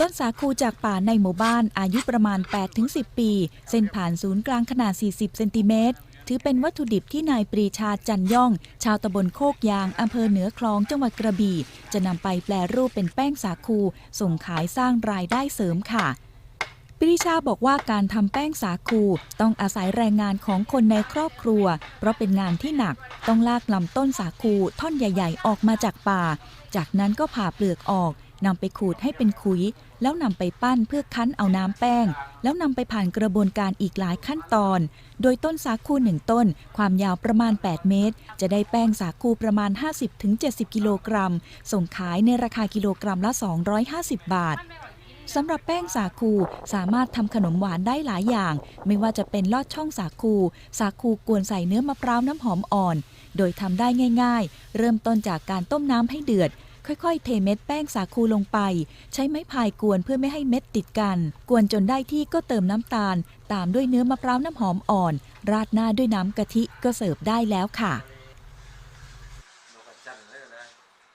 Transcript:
ต้นสาคูจากป่าในหมู่บ้านอายุประมาณ 8-10 ปี เส้นผ่านศูนย์กลางขนาด 40 เซนติเมตร ถือเป็นวัตถุดิบที่นายปรีชาจันย่อง ชาวตำบลโคกยาง อำเภอเหนือคลองจังหวัดกระบี่ จะนำไปแปลรูปเป็นแป้งสาคู ส่งขายสร้างรายได้เสริมค่ะปรีชาบอกว่าการทำแป้งสาคูต้องอาศัยแรงงานของคนในครอบครัว เพราะเป็นงานที่หนักต้องลากลำต้นสาคูท่อนใหญ่ ๆ ออกมาจากป่า จากนั้นก็ผ่าเปลือกออก นำไปขูดให้เป็นขุย แล้วนำไปปั้นเพื่อคั้นเอาน้ำแป้ง แล้วนำไปผ่านกระบวนการอีกหลายขั้นตอน โดยต้นสาคูหนึ่งต้น ความยาวประมาณ 8 เมตร จะได้แป้งสาคูประมาณ 50-70 กิโลกรัม ส่งขายในราคากิโลกรัมละ 250 บาทสำหรับแป้งสาคูสามารถทำขนมหวานได้หลายอย่าง ไม่ว่าจะเป็นลอดช่องสาคู สาคูกวนใส่เนื้อมะพร้าวน้ำหอมอ่อน โดยทำได้ง่าย ๆ เริ่มต้นจากการต้มน้ำให้เดือด ค่อยๆ เทเม็ดแป้งสาคูลงไป ใช้ไม้พายกวนเพื่อไม่ให้เม็ดติดกัน กวนจนได้ที่ก็เติมน้ำตาล ตามด้วยเนื้อมะพร้าวน้ำหอมอ่อน ราดหน้าด้วยน้ำกะทิก็เสิร์ฟได้แล้วค่ะ